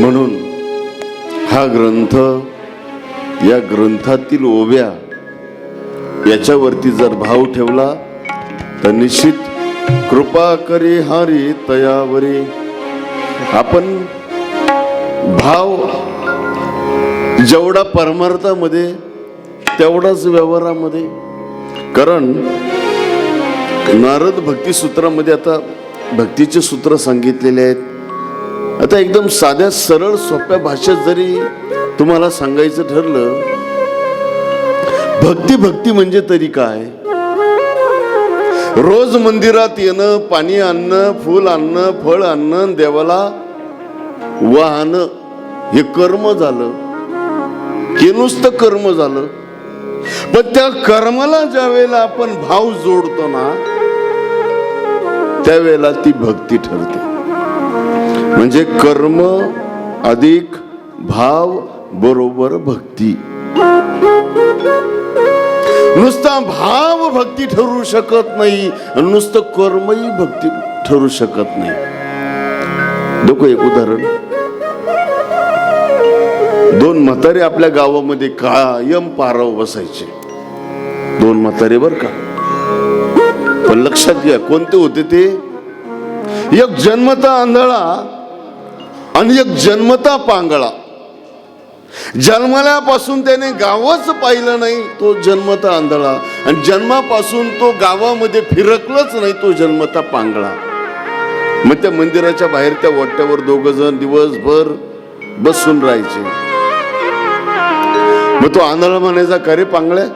म्हणून हा ग्रंथ या ग्रंथातील ओव्या याच्यावरती जर भाव ठेवला तर निश्चित कृपा करे हारी तयावरे. आपण भाव जेवढा परमार्थामध्ये तेवढाच व्यवहारामध्ये. कारण नारद भक्ती सूत्रामध्ये आता भक्तीचे सूत्र सांगितलेले आहेत. आता एकदम साध्या सरळ सोप्या भाषेत जरी तुम्हाला सांगायचं ठरलं भक्ती भक्ती म्हणजे तरी काय? रोज मंदिरात येणं पाणी आणणं फूल आणणं फळ आणणं देवाला वाहन हे कर्म झालं. हे नुसतं कर्म झालं. पण त्या कर्माला ज्या वेळेला आपण भाव जोडतो ना त्यावेळेला ती भक्ती ठरते. म्हणजे कर्म अधिक भाव बरोबर भक्ती. नुसता भाव भक्ती ठरू शकत नाही आणि नुसतं कर्मही भक्ती ठरू शकत नाही. देखो एक उदाहरण. दोन म्हातारे आपल्या गावामध्ये कायम पाराव बसायचे. दोन म्हातारे बर का? पण लक्षात घ्या कोणते होते ते? एक जन्मता आंधळा आणि एक जन्मता पांगळा. जन्मल्यापासून त्याने गावच पाहिलं नाही तो जन्मता आंधळा. आणि जन्मापासून तो गावामध्ये फिरकलंच नाही तो जन्मता पांगळा. मग त्या मंदिराच्या बाहेर त्या वाट्यावर दोघ जण दिवसभर बसून राहायचे. मग तो आंधळा म्हणायचा का रे पांगळ्या?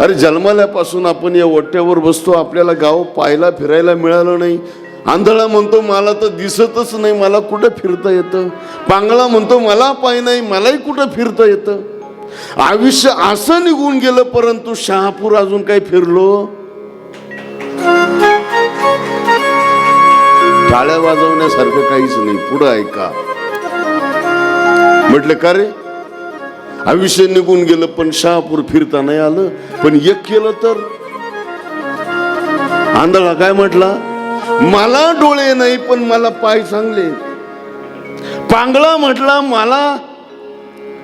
अरे जन्मल्यापासून आपण या वट्ट्यावर बसतो आपल्याला गाव पाहायला फिरायला मिळालं नाही. आंधळा म्हणतो मला तर दिसतच नाही मला कुठं फिरता येतं? पांगळा म्हणतो मला पाय नाही मलाही कुठं फिरता येतं? आयुष्य असं निघून गेलं परंतु शहापूर अजून काही फिरलो? टाळ्या वाजवण्यासारखं काहीच नाही. पुढं ऐका. म्हटलं का रे? आयुष्य निघून गेलं पण शहापूर फिरता नाही आलं. पण एक केलं तर? आंधळा काय म्हटला? मला डोळे नाही पण मला पाय चांगले. पांगळा म्हटला मला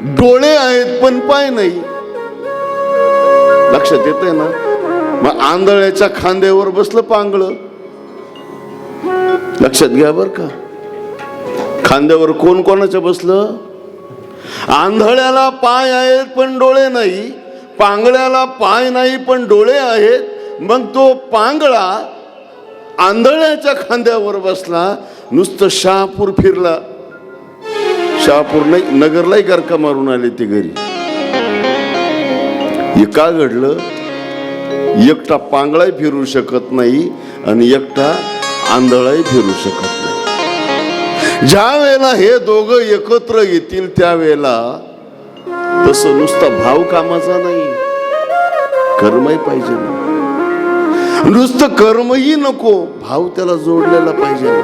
डोळे आहेत पण पाय नाही. लक्षात येत ना? मग आंधळ्याच्या खांद्यावर बसलं पांगळ. लक्षात घ्या बर का. खांद्यावर कोण कोणाच्या बसलं? आंधळ्याला पाय आहेत पण डोळे नाही. पांगळ्याला पाय नाही पण डोळे आहेत. मग तो पांगळा आंधळ्याच्या खांद्यावर बसला नुसतं शहापूर फिरला. शहापूर नाही नगरलाही गरका मारून आले ते घरी. हे का घडलं? एकटा पांगळाही फिरू शकत नाही आणि एकटा आंधळाही फिरू शकत नाही. ज्या वेळेला हे दोघं एकत्र येतील त्यावेळेला तसं नुसता भाव कामाचा नाही. कर्मही पाहिजे ना. नुसतं कर्मही नको. भाव त्याला जोडलेला पाहिजे.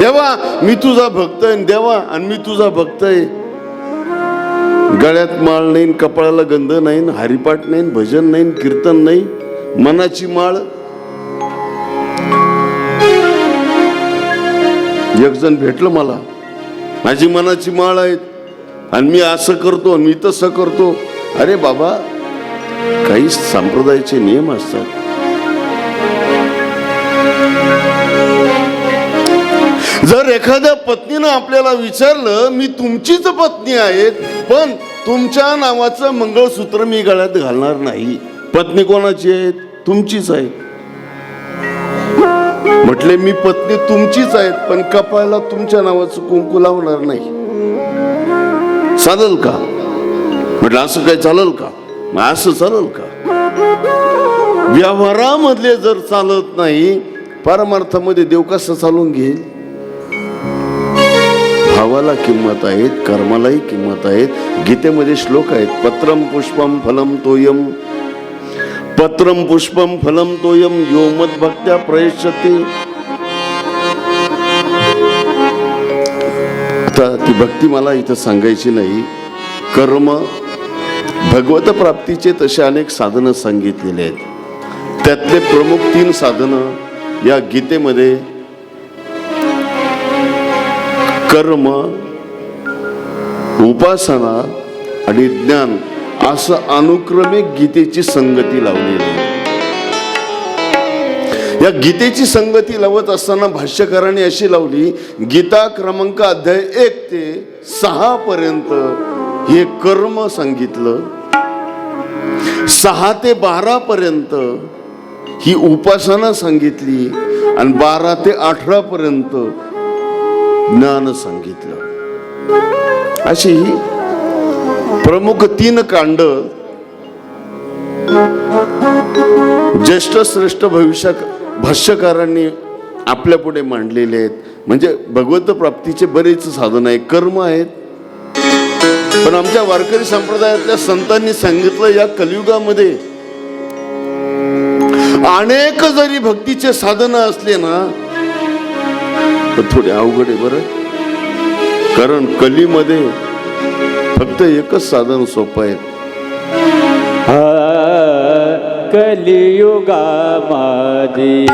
देवा मी तुझा भक्त आहे देवा आणि मी तुझा भक्त आहे गळ्यात माळ नाही कपाळाला गंध नाही हरिपाठ नाही भजन नाही कीर्तन नाही. मनाची माळ. एक जण भेटलं मला. माझी मनाची माळ आहेत. आणि मी असं करतो मी तसं करतो. अरे बाबा काही संप्रदायाचे नियम असतात. जर एखाद्या पत्नीनं आपल्याला विचारलं मी तुमचीच पत्नी आहेत पण तुमच्या नावाचं मंगळसूत्र मी गळ्यात घालणार नाही. पत्नी कोणाची आहे तुमचीच आहे म्हटले मी पत्नी तुमचीच आहेत पण कपाळाला तुमच्या नावाचं कुंकू लावणार नाही. चालेल का? म्हटलं असं काय चालेल का? असं चालेल का? व्यवहारामधले जर चालत नाही परमार्थामध्ये देव कसं चालून घेईल? भावाला किंमत आहेत कर्मालाही किंमत आहेत. गीतेमध्ये श्लोक आहेत पत्रम पुष्पम फलम तोयम पत्रम पुष्पम फलम तोयम यो मत भक्त्या प्रयशते आता ती भक्ती मला इथं सांगायची नाही. कर्म भगवत प्राप्तीचे तसे अनेक साधनं सांगितलेले आहेत. त्यातले प्रमुख तीन साधनं या गीतेमध्ये कर्म उपासना आणि ज्ञान असं अनुक्रमिक गीतेची संगती लावलेली आहे. या गीतेची संगती लावत असताना भाष्यकारांनी अशी लावली गीता क्रमांक अध्याय एक ते सहा पर्यंत हे कर्म सांगितलं. सहा ते बारा पर्यंत ही उपासना सांगितली आणि बारा ते अठरा पर्यंत ज्ञान सांगितलं. अशी ही प्रमुख तीन कांड ज्येष्ठ श्रेष्ठ भविष्य भाष्यकारांनी आपल्या पुढे मांडलेले आहेत. म्हणजे भगवत प्राप्तीचे बरेच साधन आहे कर्म आहेत. पण आमच्या वारकरी संप्रदायातल्या संतांनी सांगितलं या कलियुगामध्ये अनेक जरी भक्तीचे साधन असले ना तर थोडे अवघड आहे बरं. कारण कलीमध्ये फक्त एकच साधन सोपं आहे. कलियुगामध्ये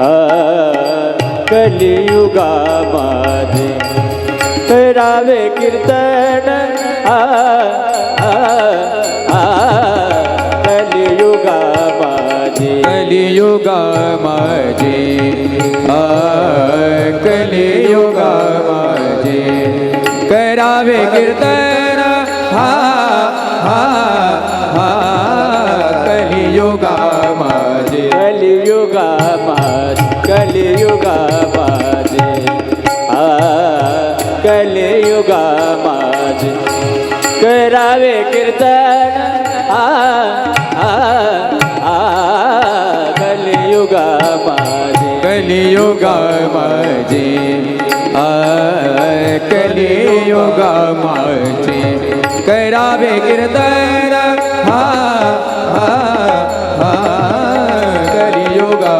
आ, कलियुगामध्ये करावे कीर्तन. आ, आ, आ, कलियुगामध्ये कलियुगामाजे आ कलियुगामाजे करावे कीर्तन हा हा हा कलियुगामाजे कलियुगामध्ये कलियुगामध्ये आ कलियुगामध्ये करावे कीर्तन आ आ आ कलियुगामाजे करावे कीर्तन हा हा हा कलियुगामाजे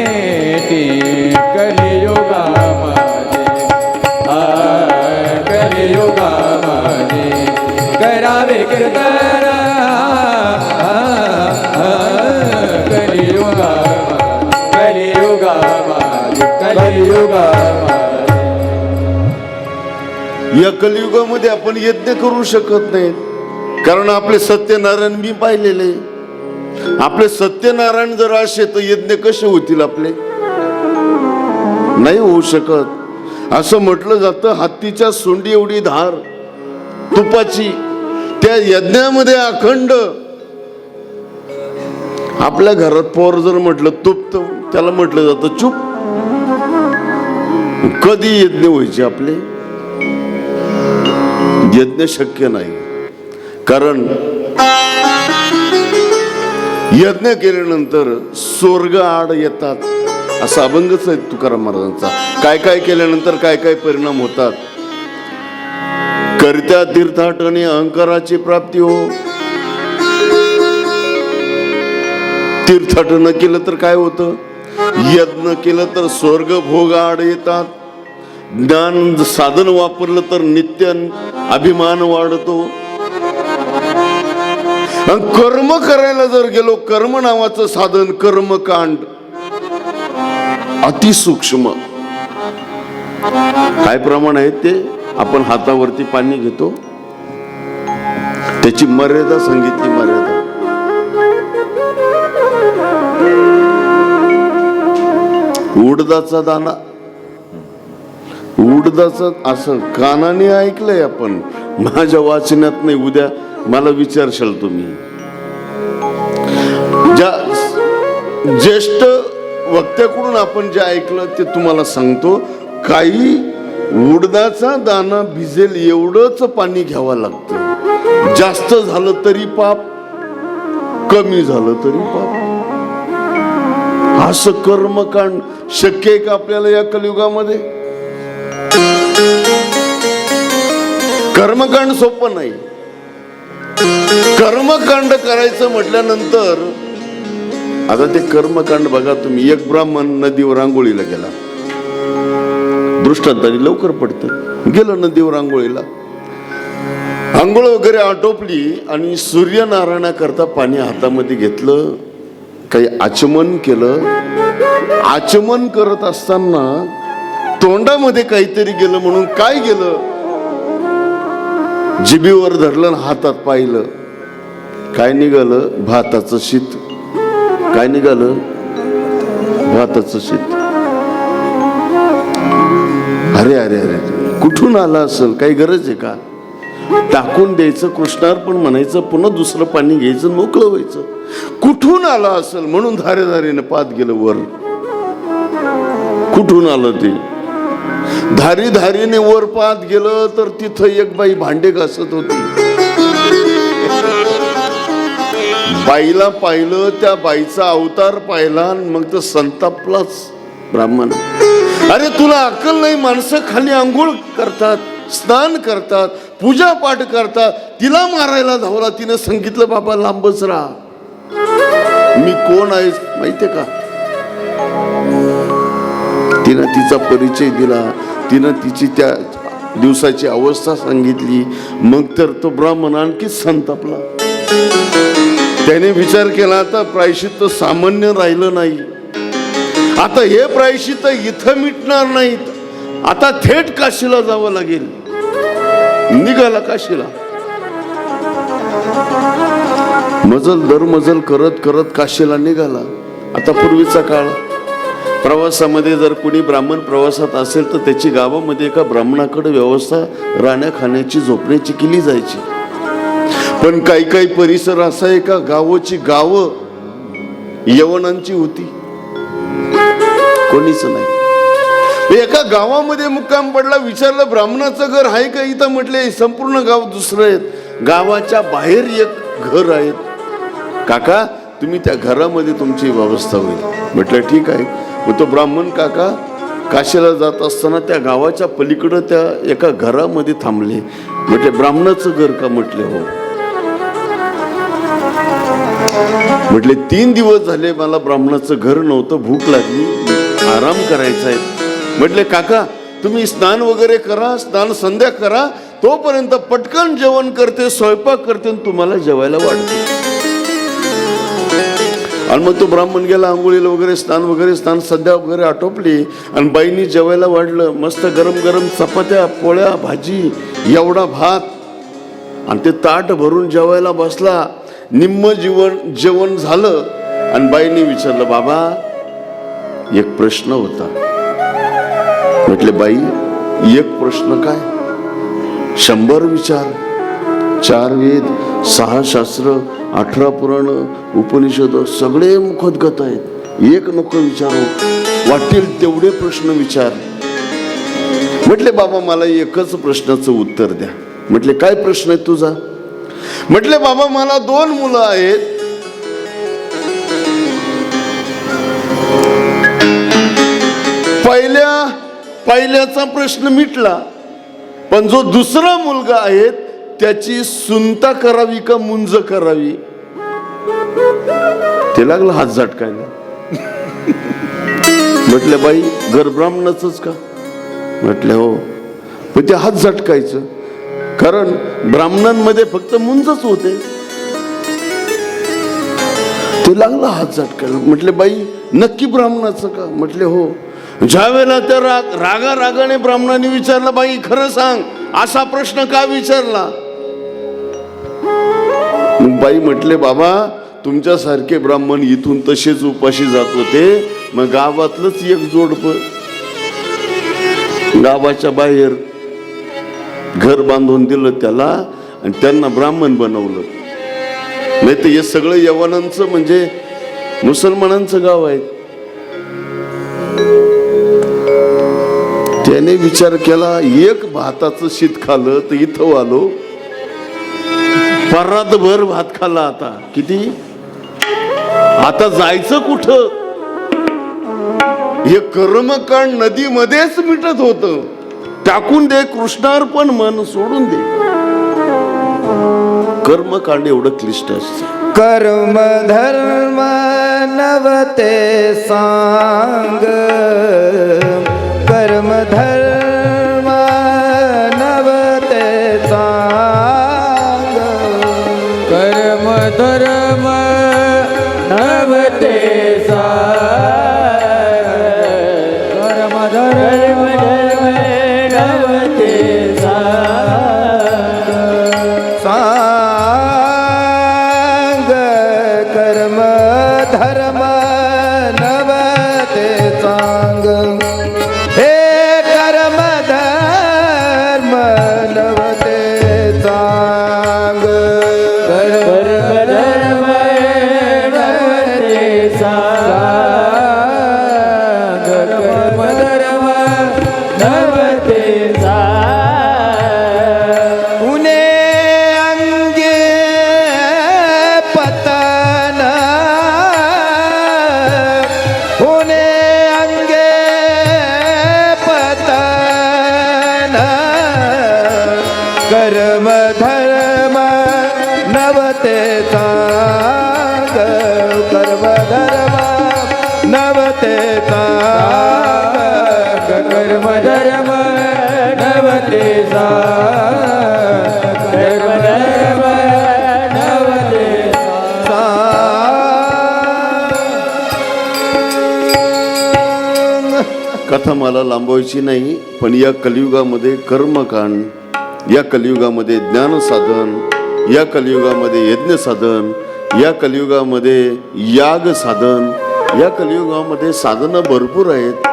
या कलियुगामध्ये आपण यज्ञ करू शकत नाही कारण आपले सत्यनारायण मी पाहिलेले. आपले सत्यनारायण जर असे तर यज्ञ कसे होतील आपले? नाही होऊ शकत. असं म्हटलं जातं हत्तीच्या सोंडी एवढी धार तुपाची त्या यज्ञामध्ये अखंड आपल्या घरात पोर जर म्हटलं तुप्त त्याला म्हटलं जातं चुप. कधी यज्ञ व्हायचे आपले? यज्ञ शक्य नाही. कारण यज्ञ केल्यानंतर स्वर्ग आड येतात. असा अभंगच आहे तुकाराम महाराजांचा. काय काय केल्यानंतर काय काय परिणाम होतात? करत्या तीर्थाटने अहंकाराची प्राप्ती हो. तीर्थाटन केलं तर काय होतं? यज्ञ केलं तर स्वर्ग भोग आड येतात. ज्ञान साधन वापरलं तर नित्य अभिमान वाढतो. आणि कर्म करायला जर गेलो कर्म नावाचं साधन कर्मकांड अतिसूक्ष्म. काय प्रमाण आहे ते? आपण हातावरती पाणी घेतो. त्याची मर्यादा सांगितली मर्यादा. उडदाचा दाना. उडदाच असं कानाने ऐकलंय आपण. माझ्या वाचण्यात नाही उद्या मला विचारशाल तुम्ही. ज्या ज्येष्ठ वक्त्याकडून आपण जे ऐकलं ते तुम्हाला सांगतो काही उडदाचा दाना भिजेल एवढंच पाणी घ्यावं लागतं. जास्त झालं तरी पाप कमी झालं तरी पाप. असं कर्मकांड शक्य आहे का आपल्याला या कलियुगामध्ये? कर्मकांड सोपं नाही. कर्मकांड करायचं म्हटल्यानंतर आता ते कर्मकांड बघा तुम्ही. एक ब्राह्मण नदीवर आंघोळीला गेला. दृष्टांतानी लवकर पडतं. गेलं नदीवर आंघोळीला. आंघोळ वगैरे आटोपली आणि सूर्यनारायणाकरता पाणी हातामध्ये घेतलं. काही आचमन केलं. आचमन करत असताना तोंडामध्ये काहीतरी गेलं म्हणून काय गेलं? जिबीवर धरलं हातात पाहिलं. काय निघालं? भाताचं शीत. काय निघालं? भाताचं शीत. अरे अरे अरे. कुठून आला असेल? काही गरज आहे का? टाकून द्यायचं कृष्णार्पण म्हणायचं पुन्हा दुसरं पाणी घ्यायचं मोकळं व्हायचं. कुठून आला असेल? म्हणून धारे धारेने पात गेलं वर. कुठून आलं ते? धारी धारीने वर पात गेलं तर तिथं एक बाई भांडे घासत होती. बाईला पाहिलं त्या बाईचा अवतार पाहिला आणि मग तर संतापलाच. ब्राह्मण. अरे तुला अक्कल नाही माणसं खाली आंघोळ करतात स्नान करतात पूजा पाठ करतात. तिला मारायला धावला तिनं सांगितलं बाबा लांबच राहा. मी कोण आहे माहितीये का? तिनं तिचा परिचय दिला. तिनं तिची त्या दिवसाची अवस्था सांगितली. मग तर तो ब्राह्मण आणखीच संतापला. त्याने विचार केला आता प्रायश्चित्त सामान्य राहिलं नाही. आता हे प्रायशी तर इथं मिटणार नाहीत. आता थेट काशीला जावं लागेल. निघाला काशीला. मजल दर मजल करत करत काशीला निघाला. आता पूर्वीचा काळ. प्रवासामध्ये जर कोणी ब्राह्मण प्रवासात असेल तर त्याची गावामध्ये एका ब्राह्मणाकडे व्यवस्था राहण्या खाण्याची झोपण्याची केली जायची. पण काही काही परिसर असा आहे का गावाची गावं यवनांची होती. कोणीच नाही. एका गावामध्ये मुक्काम पडला विचारलं ब्राह्मणाचं घर आहे का इथं? म्हटले संपूर्ण गाव दुसरं आहेत. गावाच्या बाहेर एक घर आहेत काका तुम्ही त्या घरामध्ये तुमची व्यवस्था होईल. म्हटलं ठीक आहे. मग तो ब्राह्मण काका काशीला जात असताना त्या गावाच्या पलीकडं त्या एका घरामध्ये थांबले. म्हटले ब्राह्मणाचं घर का? म्हटले हो. म्हटले तीन दिवस झाले मला ब्राह्मणाचं घर नव्हतं भूक लागली. आराम करायचा आहे. म्हटले काका तुम्ही स्नान वगैरे करा स्नान संध्या करा तोपर्यंत पटकन जेवण करते स्वयंपाक करते आणि तुम्हाला जेवायला वाढते. आणि मग तो ब्राह्मण गेला आंघोळीला वगैरे स्नान वगैरे स्नान सध्या वगैरे आटोपली आणि बाईनी जेवायला वाढलं. मस्त गरम गरम चपात्या पोळ्या भाजी एवढा भात. आणि ते ताट भरून जेवायला बसला. निम्म जीवन जेवण झालं. आणि बाईने विचारलं बाबा एक प्रश्न होता. म्हटले बाई एक प्रश्न काय? शंभर विचार चार वेद सहा शास्त्र अठरा पुराण उपनिषद सगळे मुखोद्गत आहेत. एक नको विचारू. वाटेल तेवढे प्रश्न विचार. म्हटले बाबा मला एकच प्रश्नाचं उत्तर द्या. म्हटले काय प्रश्न आहे तुझा? म्हटले बाबा मला दोन मुलं आहेत. पहिल्या पहिल्याचा प्रश्न मिटला. पण जो दुसरा मुलगा आहे त्याची सुनता करावी का मुंज करावी? ते लागलं हात झटकायला. म्हटलं बाई घर ब्राह्मणाच का? म्हटलं हो. पण ते हात झटकायचं. कारण ब्राह्मणांमध्ये फक्त मुंजच होते. ते लागला हात झटकायला. म्हटले बाई नक्की ब्राह्मणाचं का? म्हटले हो. ज्या वेळेला त्या राग रागा रागाने ब्राह्मणाने विचारलं बाई खरं सांग असा प्रश्न का विचारला? बाई म्हटले बाबा तुमच्यासारखे ब्राह्मण इथून तसेच उपाशी जात होते मग गावातलंच एक जोडप. गावाच्या बाहेर घर बांधून दिलं त्याला आणि त्यांना ब्राह्मण बनवलं. नाही तर हे सगळं यवनांचं म्हणजे मुसलमानांचं गाव आहे. त्याने विचार केला एक भाताचं शीत खाल्लं तर इथं आलो भर भात खाल्ला आता. किती? आता जायचं कुठं? हे कर्मकांड नदीमध्येच मिटत होत. टाकून दे कृष्णार्पण मन सोडून दे. कर्मकांड एवढं क्लिष्ट असत. कर्म धर्म नवते सांग. कर्म धर्म नवते सांग कर्म धर्म नवते कर्म कर्म धर्म नवते कर्म धर्म नवते कर्म धर्म नवते कर्म धर्म नवते कथा मला लांबवायची नाही पण या कलियुगामध्ये कर्मकांड या कलियुगामध्ये ज्ञान साधन या कलियुगामध्ये यज्ञ साधन या कलियुगामध्ये याग साधन या कलियुगामध्ये साधनं भरपूर आहेत.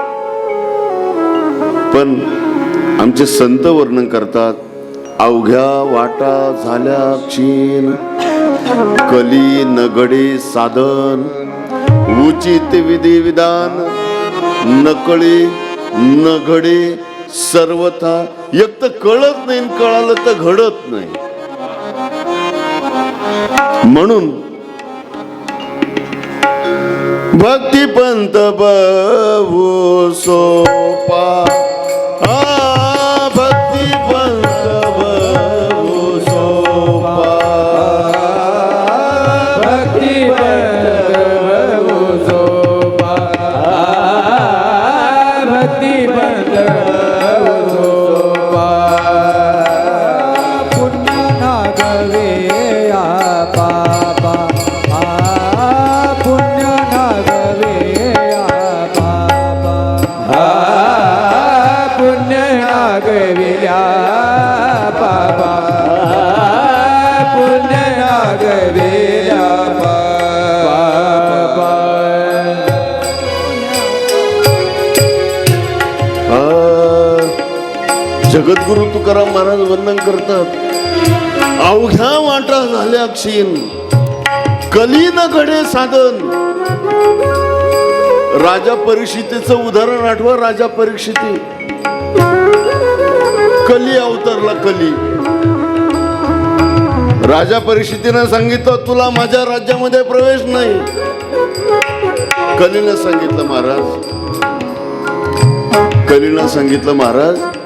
पण आमचे संत वर्णन करतात अवघ्या वाटा झाल्या क्षीण कली नगडे साधन उचित विधी विधान नकळे नघडे सर्वथा एक तर कळत नाही कळालं तर घडत नाही. म्हणून भक्ती पंत बवू सोपा तुकाराम महाराज वंदन करतात. अवघ्या वाटा झाल्या क्षीण. कलीन घडे साधन. राजा परीक्षितेचं उदाहरण आठवा राजा परीक्षिते. कली अवतरला कली. राजा परीक्षितीनं सांगितलं तुला माझ्या राज्यामध्ये प्रवेश नाही. कलीनं सांगितलं महाराज. कलीनं सांगितलं महाराज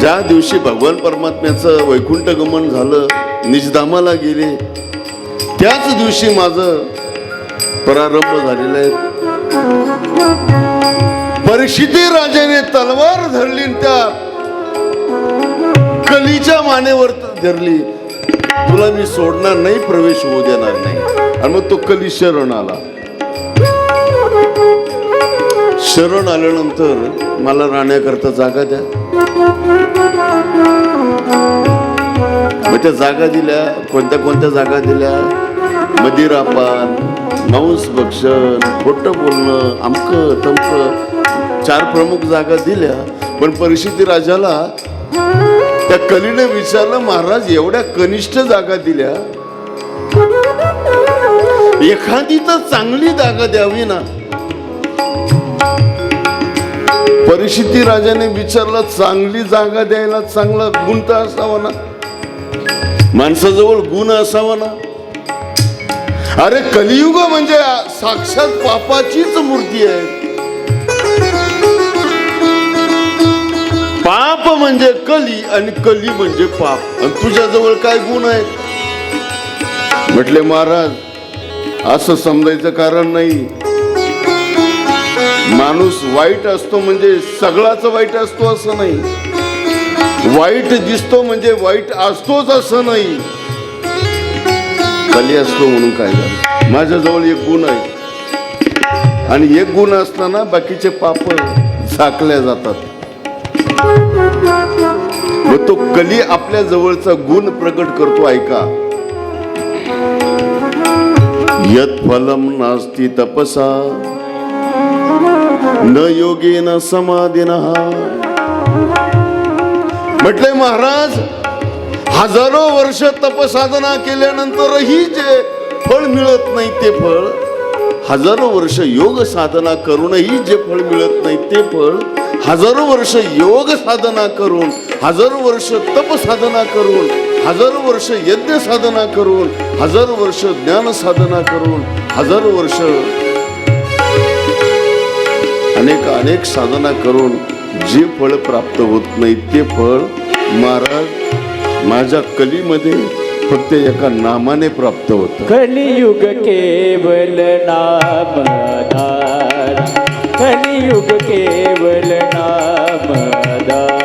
ज्या दिवशी भगवान परमात्म्याचं वैकुंठ गमन झालं निजधामाला गेले त्याच दिवशी माझं प्रारंभ झालेला आहे. परिषिती राजाने तलवार धरली आणि त्या कलीच्या मानेवर धरली. तुला मी सोडणार नाही प्रवेश होऊ देणार नाही. आणि मग तो कली शरण आला. शरण आल्यानंतर मला राहण्याकरता जागा द्या. मग त्या जागा दिल्या कोणत्या कोणत्या जागा दिल्या? मदिरापान मांस भक्षण खोटं बोलणं आमक तमक चार प्रमुख जागा दिल्या. पण परिस्थिती राजाला त्या कलीने विचारलं महाराज एवढ्या कनिष्ठ जागा दिल्या. एखादी तर चांगली जागा द्यावी ना. परिस्थिती राजाने विचारलं चांगली जागा द्यायला चांगला गुण तर असावा ना? माणसाजवळ गुण असावा ना? अरे कलियुग म्हणजे साक्षात पापाचीच मूर्ती आहे. पाप म्हणजे कली आणि कली म्हणजे पाप. आणि तुझ्याजवळ काय गुण आहे म्हटले महाराज असं समजायचं कारण नाही. माणूस वाईट असतो म्हणजे सगळाच वाईट असतो असं नाही. वाईट दिसतो म्हणजे वाईट असतोच असं नाही. कली असतो म्हणून काय झालं? माझ्याजवळ एक गुण आहे. आणि एक गुण असताना बाकीचे पाप झाकल्या जातात. मग तो कली आपल्या जवळचा गुण प्रकट करतो ऐका. यत फलम नास्ती तपसा. न योगेन समाधीन. म्हटले महाराज हजारो वर्ष तपसाधना केल्यानंतरही जे फळ मिळत नाही ते फळ हजारो वर्ष योग साधना करूनही जे फळ मिळत नाही ते फळ हजारो वर्ष योग साधना करून हजारो वर्ष तप साधना करून हजारो वर्ष यज्ञ साधना करून हजारो वर्ष ज्ञान साधना करून हजारो वर्ष अनेक अनेक साधना करून जे फळ प्राप्त होत नाही ते फळ महाराज माझ्या कलीमध्ये फक्त एका नामाने प्राप्त होत. कलियुग केवल नाम कलियुग केवल नामदार.